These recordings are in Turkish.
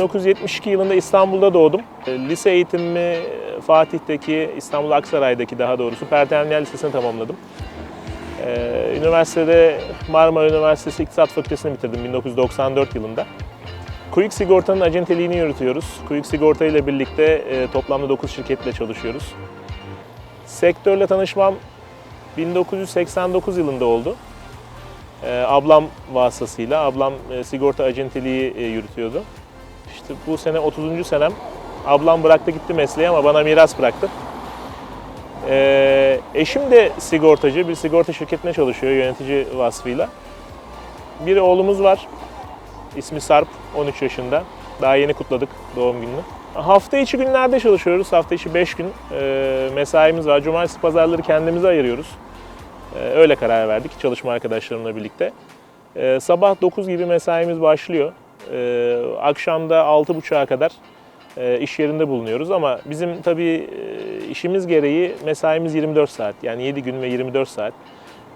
1972 yılında İstanbul'da doğdum. E, Lise eğitimimi Fatih'teki, İstanbul Aksaray'daki daha doğrusu Pertemniyel Lisesi'ni tamamladım. E, Üniversitede Marmara Üniversitesi İktisat Fakültesini bitirdim 1994 yılında. Quick Sigorta'nın acenteliğini yürütüyoruz. Quick Sigorta ile birlikte e, toplamda 9 şirketle çalışıyoruz. Sektörle tanışmam 1989 yılında oldu. E, ablam vasıtasıyla, ablam e, sigorta acenteliği e, yürütüyordu. İşte bu sene 30. senem. Ablam bıraktı gitti mesleği ama bana miras bıraktı. E, eşim de sigortacı, bir sigorta şirketine çalışıyor yönetici vasfıyla. Bir oğlumuz var. İsmi Sarp, 13 yaşında. Daha yeni kutladık doğum gününü. Hafta içi günlerde çalışıyoruz. Hafta içi 5 gün e, mesaimiz var. Cumartesi pazarları kendimize ayırıyoruz. E, öyle karar verdik çalışma arkadaşlarımla birlikte. E, sabah 9 gibi mesaimiz başlıyor. E, akşamda 6.30'a kadar e, iş yerinde bulunuyoruz ama bizim tabii e, işimiz gereği mesaimiz 24 saat. Yani 7 gün ve 24 saat.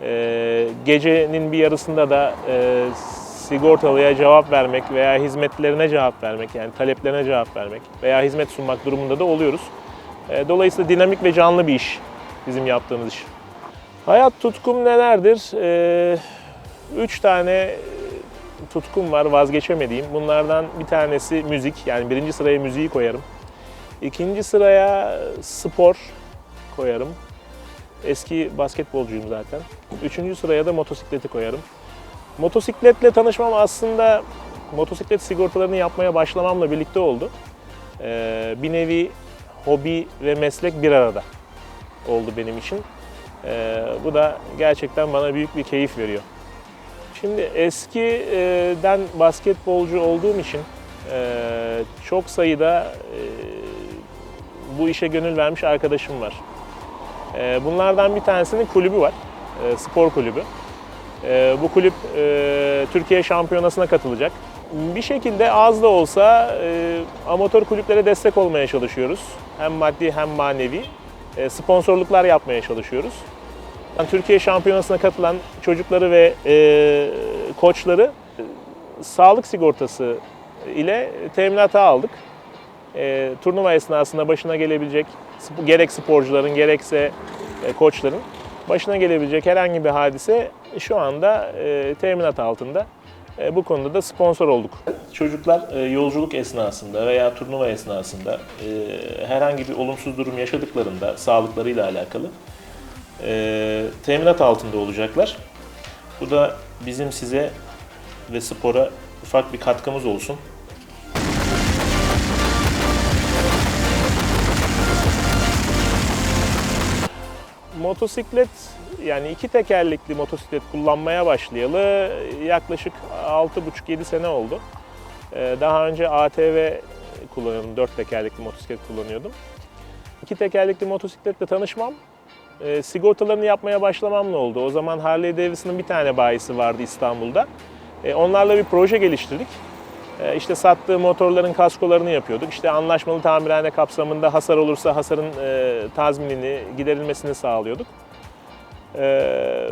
E, gecenin bir yarısında da e, sigortalıya cevap vermek veya hizmetlerine cevap vermek yani taleplerine cevap vermek veya hizmet sunmak durumunda da oluyoruz. E, Dolayısıyla dinamik ve canlı bir iş bizim yaptığımız iş. Hayat tutkum nelerdir? Üç tane tutkum var vazgeçemediğim. Bunlardan bir tanesi müzik. Yani birinci sıraya müziği koyarım. İkinci sıraya spor koyarım. Eski basketbolcuyum zaten. Üçüncü sıraya da motosikleti koyarım. Motosikletle tanışmam aslında motosiklet sigortalarını yapmaya başlamamla birlikte oldu. Ee, bir nevi hobi ve meslek bir arada oldu benim için. Ee, bu da gerçekten bana büyük bir keyif veriyor. Şimdi eskiden basketbolcu olduğum için e, çok sayıda e, bu işe gönül vermiş arkadaşım var. E, Bunlardan bir tanesinin kulübü var, spor kulübü. Bu kulüp Türkiye şampiyonasına katılacak. Bir şekilde az da olsa amatör kulüplere destek olmaya çalışıyoruz. Hem maddi hem manevi. Sponsorluklar yapmaya çalışıyoruz. Yani Türkiye şampiyonasına katılan çocukları ve e, koçları e, sağlık sigortası ile teminata aldık. E, turnuva esnasında başına gelebilecek gerek sporcuların gerekse e, koçların başına gelebilecek herhangi bir hadise şu anda e, teminat altında. E, bu konuda da sponsor olduk. Çocuklar e, yolculuk esnasında veya turnuva esnasında e, herhangi bir olumsuz durum yaşadıklarında sağlıklarıyla alakalı e, teminat altında olacaklar. Bu da bizim size ve spora ufak bir katkımız olsun. Motosiklet yani iki tekerlekli motosiklet kullanmaya başlayalı yaklaşık 6,5-7 sene oldu. Ee, Daha önce ATV kullanıyordum, dört tekerlekli motosiklet kullanıyordum. İki tekerlekli motosikletle tanışmam e, sigortalarını yapmaya başlamamla oldu. O zaman Harley Davidson'ın bir tane bayisi vardı İstanbul'da. E, onlarla bir proje geliştirdik. E, işte sattığı motorların kaskolarını yapıyorduk. İşte anlaşmalı tamirhane kapsamında hasar olursa hasarın e, tazminini, giderilmesini sağlıyorduk. E,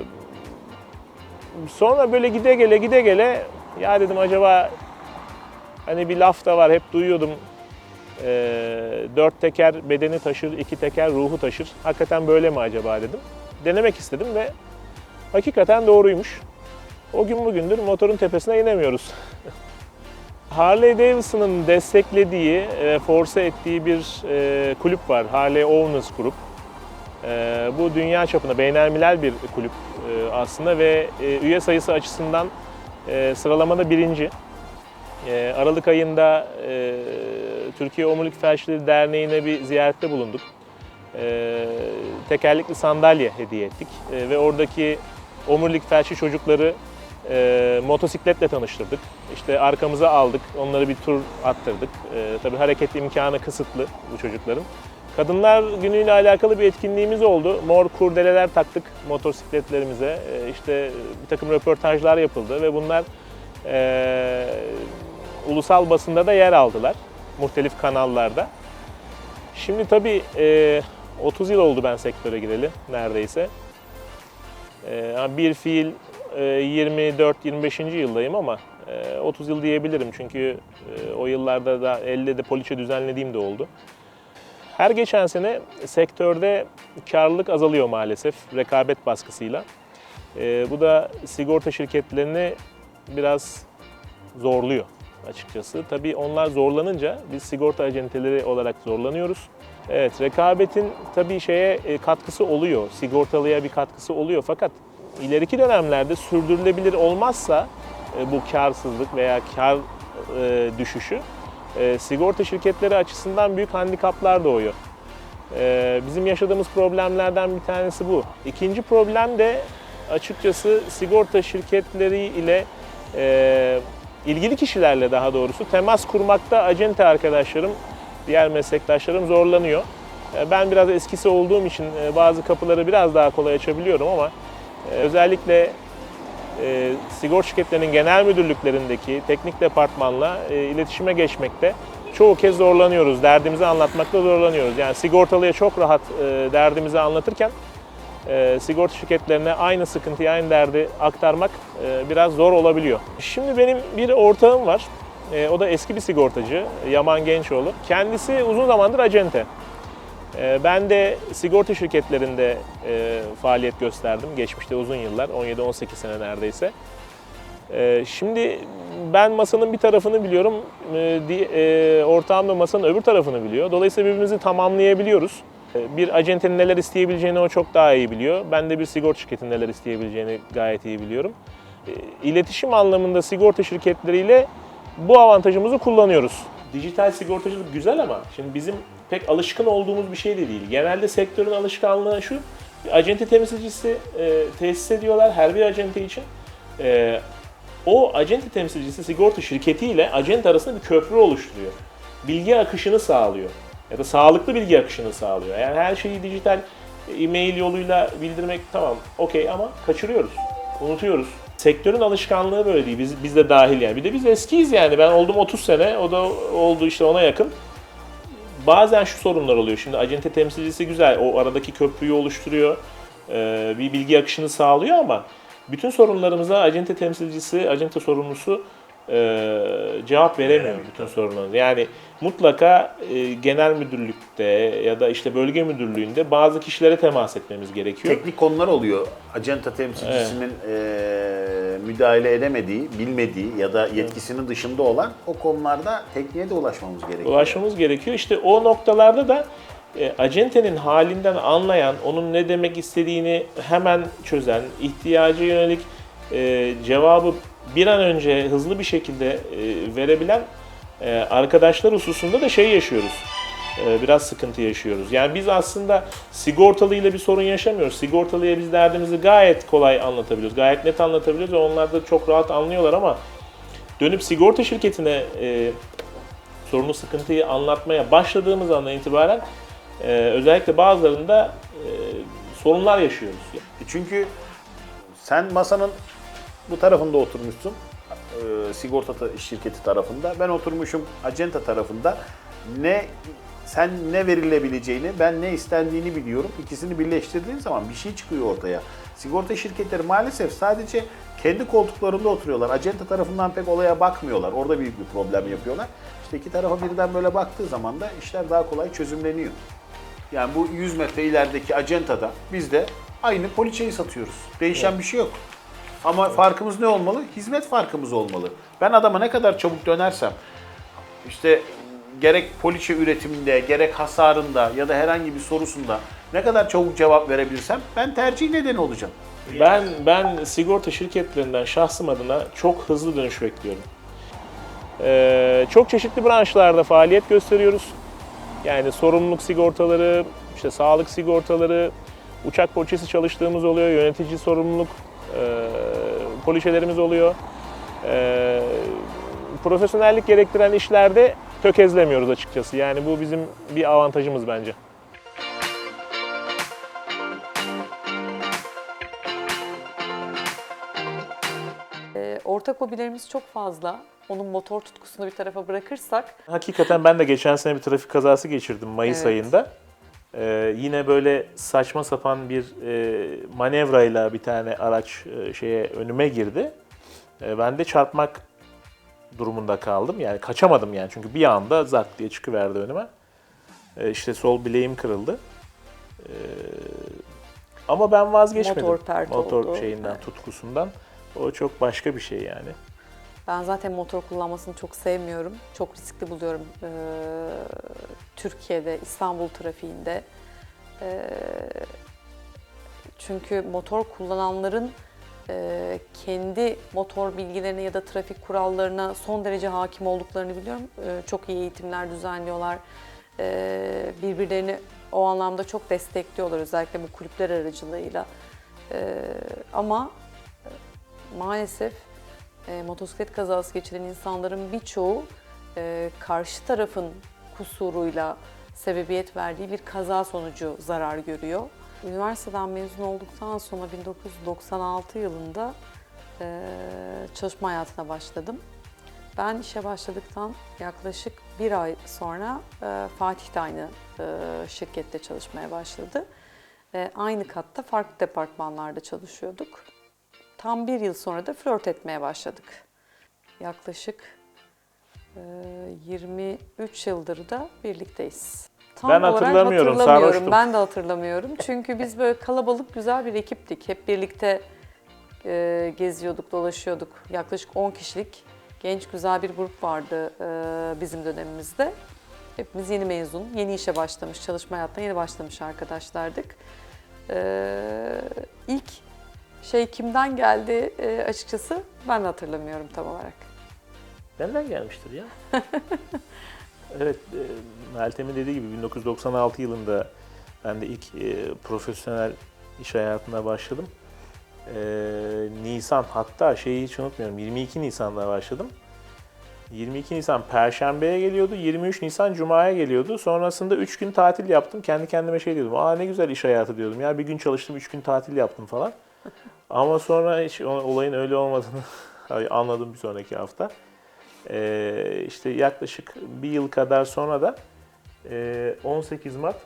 sonra böyle gide gele gide gele ya dedim acaba hani bir laf da var hep duyuyordum e, dört teker bedeni taşır, iki teker ruhu taşır. Hakikaten böyle mi acaba dedim. Denemek istedim ve hakikaten doğruymuş. O gün bugündür motorun tepesine inemiyoruz. Harley Davidson'ın desteklediği, e, force ettiği bir e, kulüp var. Harley Owners Group. E, bu dünya çapında beynelmilel bir kulüp e, aslında ve e, üye sayısı açısından e, sıralamada birinci. E, Aralık ayında e, Türkiye Omurilik Felçleri Derneği'ne bir ziyarette bulunduk. E, tekerlekli sandalye hediye ettik E, ve oradaki omurilik felçli çocukları e, motosikletle tanıştırdık. İşte arkamıza aldık, onları bir tur attırdık. Tabii hareket imkanı kısıtlı bu çocukların. Kadınlar günüyle alakalı bir etkinliğimiz oldu. Mor kurdeleler taktık motosikletlerimize. E, işte bir takım röportajlar yapıldı ve bunlar e, ulusal basında da yer aldılar. Muhtelif kanallarda. Şimdi tabii e, 30 yıl oldu ben sektöre gireli neredeyse. E, bir fiil e, 24-25. yıldayım ama e, 30 yıl diyebilirim çünkü e, o yıllarda da elde de poliçe düzenlediğim de oldu. Her geçen sene sektörde karlılık azalıyor maalesef rekabet baskısıyla. E, bu da sigorta şirketlerini biraz zorluyor açıkçası. Tabii onlar zorlanınca biz sigorta acenteleri olarak zorlanıyoruz. Evet, rekabetin tabii şeye e, katkısı oluyor, sigortalıya bir katkısı oluyor fakat ileriki dönemlerde sürdürülebilir olmazsa e, bu karsızlık veya kar e, düşüşü sigorta şirketleri açısından büyük handikaplar doğuyor. Bizim yaşadığımız problemlerden bir tanesi bu. İkinci problem de açıkçası sigorta şirketleri ile ilgili kişilerle daha doğrusu temas kurmakta acente arkadaşlarım, diğer meslektaşlarım zorlanıyor. E, Ben biraz eskisi olduğum için e, bazı kapıları biraz daha kolay açabiliyorum ama e, özellikle e, sigorta şirketlerinin genel müdürlüklerindeki teknik departmanla iletişime geçmekte çoğu kez zorlanıyoruz. Derdimizi anlatmakta zorlanıyoruz. Yani sigortalıya çok rahat e, derdimizi anlatırken e, sigorta şirketlerine aynı sıkıntıyı, aynı derdi aktarmak e, biraz zor olabiliyor. Şimdi benim bir ortağım var. E, o da eski bir sigortacı, Yaman Gençoğlu. Kendisi uzun zamandır acente. E, ben de sigorta şirketlerinde e, faaliyet gösterdim geçmişte uzun yıllar, 17-18 sene neredeyse. E, şimdi ben masanın bir tarafını biliyorum, e, e, ortağım da masanın öbür tarafını biliyor. Dolayısıyla birbirimizi tamamlayabiliyoruz. E, Bir acentenin neler isteyebileceğini o çok daha iyi biliyor. Ben de bir sigorta şirketinin neler isteyebileceğini gayet iyi biliyorum. E, İletişim anlamında sigorta şirketleriyle bu avantajımızı kullanıyoruz. Dijital sigortacılık güzel ama şimdi bizim pek alışkın olduğumuz bir şey de değil. Genelde sektörün alışkanlığı şu, acente temsilcisi e, tesis ediyorlar her bir acente için. E, o acente temsilcisi sigorta şirketiyle acente arasında bir köprü oluşturuyor. Bilgi akışını sağlıyor. Ya da sağlıklı bilgi akışını sağlıyor. Yani her şeyi dijital e-mail yoluyla bildirmek tamam okey ama kaçırıyoruz. Unutuyoruz. Sektörün alışkanlığı böyle değil. Biz, biz de dahil yani. Bir de biz eskiyiz yani. Ben oldum 30 sene. O da oldu işte ona yakın. Bazen şu sorunlar oluyor. Şimdi acente temsilcisi güzel. O aradaki köprüyü oluşturuyor. Ee, bir bilgi akışını sağlıyor ama bütün sorunlarımıza acente temsilcisi, acente sorumlusu e, cevap veremiyor bütün sorunlarımıza. Yani mutlaka e, genel müdürlükte ya da işte bölge müdürlüğünde bazı kişilere temas etmemiz gerekiyor. Teknik konular oluyor. Acenta temsilcisinin eee, müdahale edemediği, bilmediği ya da yetkisinin dışında olan o konularda tekniğe de ulaşmamız gerekiyor. ulaşmamız gerekiyor. İşte o noktalarda da e, acentenin halinden anlayan, onun ne demek istediğini hemen çözen, ihtiyaca yönelik e, cevabı bir an önce hızlı bir şekilde e, verebilen e, arkadaşlar hususunda da şey yaşıyoruz. E, biraz sıkıntı yaşıyoruz. Yani biz aslında sigortalıyla bir sorun yaşamıyoruz. Sigortalıya biz derdimizi gayet kolay anlatabiliyoruz. Gayet net anlatabiliyoruz ve onlar da çok rahat anlıyorlar ama dönüp sigorta şirketine sorunu, sıkıntıyı anlatmaya başladığımız andan itibaren özellikle bazılarında sorunlar yaşıyoruz. Çünkü sen masanın bu tarafında oturmuşsun. eee, sigorta ta- şirketi tarafında. Ben oturmuşum acenta tarafında. Ne sen ne verilebileceğini, ben ne istendiğini biliyorum. İkisini birleştirdiğin zaman bir şey çıkıyor ortaya. Sigorta şirketleri maalesef sadece kendi koltuklarında oturuyorlar. Acenta tarafından pek olaya bakmıyorlar. Orada büyük bir problem yapıyorlar. İşte iki tarafa birden böyle baktığı zaman da işler daha kolay çözümleniyor. Yani bu 100 metre ilerideki acentada biz de aynı poliçeyi satıyoruz. Değişen bir şey yok. Ama farkımız ne olmalı? Hizmet farkımız olmalı. Ben adama ne kadar çabuk dönersem, işte gerek poliçe üretiminde, gerek hasarında ya da herhangi bir sorusunda ne kadar çabuk cevap verebilirsem ben tercih nedeni olacağım. Ben ben sigorta şirketlerinden şahsım adına çok hızlı dönüş bekliyorum. Ee, çok çeşitli branşlarda faaliyet gösteriyoruz. Yani sorumluluk sigortaları, işte sağlık sigortaları, uçak poliçesi çalıştığımız oluyor, yönetici sorumluluk poliçelerimiz oluyor. E, profesyonellik gerektiren işlerde tökezlemiyoruz açıkçası. Yani bu bizim bir avantajımız bence. Ee, Ortak hobilerimiz çok fazla. Onun motor tutkusunu bir tarafa bırakırsak Hakikaten ben de geçen sene bir trafik kazası geçirdim Mayıs Evet. ayında. Ee, yine böyle saçma sapan bir e, manevrayla bir tane araç e, şeye önüme girdi. E, ben de çarpmak durumunda kaldım. Yani kaçamadım yani çünkü bir anda zart diye çıkıverdi önüme. E, işte sol bileğim kırıldı. E, ama ben vazgeçmedim. Motor pert Motor oldu. şeyinden, tutkusundan. O çok başka bir şey yani. Ben zaten motor kullanmasını çok sevmiyorum. Çok riskli buluyorum ee, Türkiye'de, İstanbul trafiğinde. Ee, çünkü motor kullananların e, kendi motor bilgilerine ya da trafik kurallarına son derece hakim olduklarını biliyorum. Ee, çok iyi eğitimler düzenliyorlar. Ee, birbirlerini o anlamda çok destekliyorlar özellikle bu kulüpler aracılığıyla. Ee, ama e, maalesef e, motosiklet kazası geçiren insanların birçoğu e, karşı tarafın kusuruyla sebebiyet verdiği bir kaza sonucu zarar görüyor. Üniversiteden mezun olduktan sonra 1996 yılında e, çalışma hayatına başladım. Ben işe başladıktan yaklaşık bir ay sonra e, Fatih de aynı e, şirkette çalışmaya başladı. E, aynı katta farklı departmanlarda çalışıyorduk. Tam bir yıl sonra da flört etmeye başladık. Yaklaşık e, 23 yıldır da birlikteyiz. Tam Ben olarak hatırlamıyorum, hatırlamıyorum. Ben de hatırlamıyorum. Çünkü biz böyle kalabalık güzel bir ekiptik. Hep birlikte e, geziyorduk, dolaşıyorduk. Yaklaşık 10 kişilik genç güzel bir grup vardı e, bizim dönemimizde. Hepimiz yeni mezun, yeni işe başlamış, çalışma hayatına yeni başlamış arkadaşlardık. E, ilk şey kimden geldi e, açıkçası ben de hatırlamıyorum tam olarak. Nereden gelmiştir ya? evet, e, Meltem'in dediği gibi 1996 yılında ben de ilk e, profesyonel iş hayatına başladım. E, Nisan, hatta şeyi hiç unutmuyorum, 22 Nisan'da başladım. 22 Nisan Perşembe'ye geliyordu, 23 Nisan Cuma'ya geliyordu. Sonrasında 3 gün tatil yaptım. Kendi kendime şey diyordum, aa ne güzel iş hayatı diyordum. Ya bir gün çalıştım, 3 gün tatil yaptım falan. Ama sonra hiç olayın öyle olmadığını anladım bir sonraki hafta. Ee, işte yaklaşık bir yıl kadar sonra da e, 18 Mart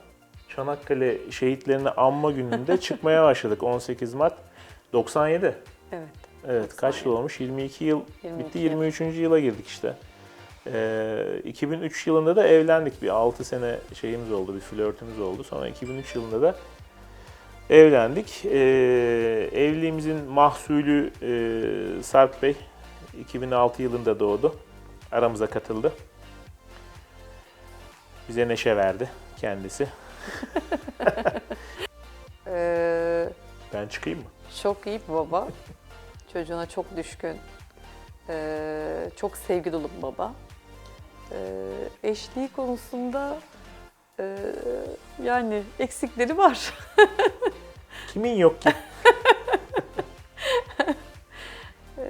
Çanakkale şehitlerini anma gününde çıkmaya başladık. 18 Mart 97. Evet. Evet kaç yıl olmuş? 22 yıl 22 bitti. yıl. 23. yıla girdik işte. Ee, 2003 yılında da evlendik. Bir 6 sene şeyimiz oldu, bir flörtümüz oldu. Sonra 2003 yılında da evlendik. Ee, evliliğimizin mahsulü e, Sarp Bey 2006 yılında doğdu. Aramıza katıldı. Bize neşe verdi kendisi. Ee, Ben çıkayım mı? çok iyi bir baba. Çocuğuna çok düşkün. Ee, çok sevgi dolu bir baba. Ee, eşliği konusunda e, yani eksikleri var. Kimin yok ki?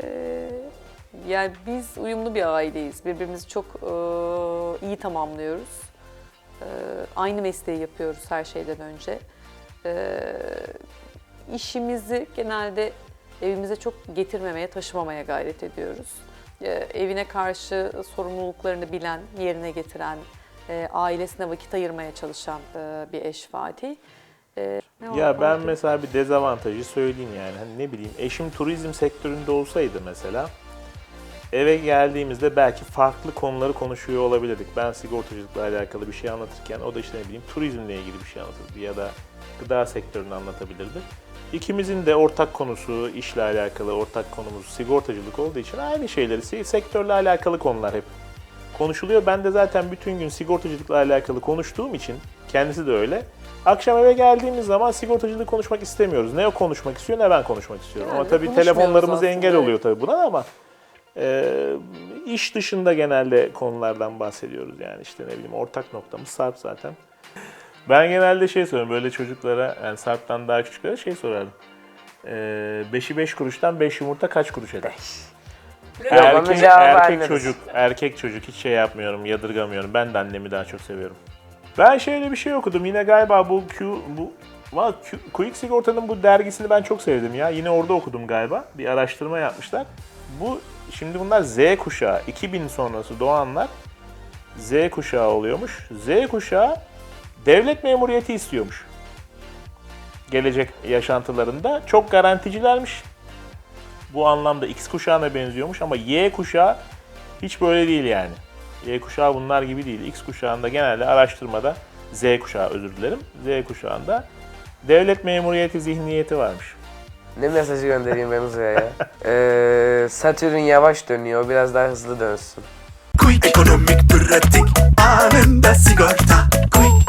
Ee, yani biz uyumlu bir aileyiz. Birbirimizi çok e, iyi tamamlıyoruz. Ee, aynı mesleği yapıyoruz her şeyden önce. Ee, işimizi genelde evimize çok getirmemeye, taşımamaya gayret ediyoruz. Ee, evine karşı sorumluluklarını bilen, yerine getiren, e, ailesine vakit ayırmaya çalışan e, bir eş Fatih. Ee, ne Ya ben mesela bir dezavantajı söyleyeyim yani. Hani ne bileyim eşim turizm sektöründe olsaydı mesela eve geldiğimizde belki farklı konuları konuşuyor olabilirdik. Ben sigortacılıkla alakalı bir şey anlatırken o da işte ne bileyim turizmle ilgili bir şey anlatırdı ya da gıda sektörünü anlatabilirdi. İkimizin de ortak konusu, işle alakalı ortak konumuz sigortacılık olduğu için aynı şeyleri, se- sektörle alakalı konular hep konuşuluyor. Ben de zaten bütün gün sigortacılıkla alakalı konuştuğum için kendisi de öyle. Akşam eve geldiğimiz zaman sigortacılık konuşmak istemiyoruz. Ne o konuşmak istiyor ne ben konuşmak istiyorum. Yani ama tabii telefonlarımız aslında, engel evet. oluyor tabii buna ama e, iş dışında genelde konulardan bahsediyoruz yani işte ne bileyim ortak noktamız Sarp zaten. Ben genelde şey soruyorum böyle çocuklara yani Sarp'tan daha küçüklere şey sorardım. E, beşi beş kuruştan beş yumurta kaç kuruş eder? Onun Erkek, erkek çocuk, erkek çocuk hiç şey yapmıyorum, yadırgamıyorum. Ben de annemi daha çok seviyorum. Ben şöyle bir şey okudum. Yine galiba bu Q bu Valla Quick Sigorta'nın bu dergisini ben çok sevdim ya. Yine orada okudum galiba. Bir araştırma yapmışlar. Bu şimdi bunlar Z kuşağı, 2000 sonrası doğanlar Z kuşağı oluyormuş. Z kuşağı devlet memuriyeti istiyormuş. Gelecek yaşantılarında çok garanticilermiş. Bu anlamda X kuşağına benziyormuş ama Y kuşağı Hiç böyle değil yani. Y kuşağı bunlar gibi değil. X kuşağında genelde araştırmada, Z kuşağı özür dilerim, Z kuşağında devlet memuriyeti zihniyeti varmış. Ne mesajı göndereyim ben Uzay'a ya? Ee, Satürn yavaş dönüyor, biraz daha hızlı dönsün. Quick, ekonomik, pratik, anında sigorta. Quick,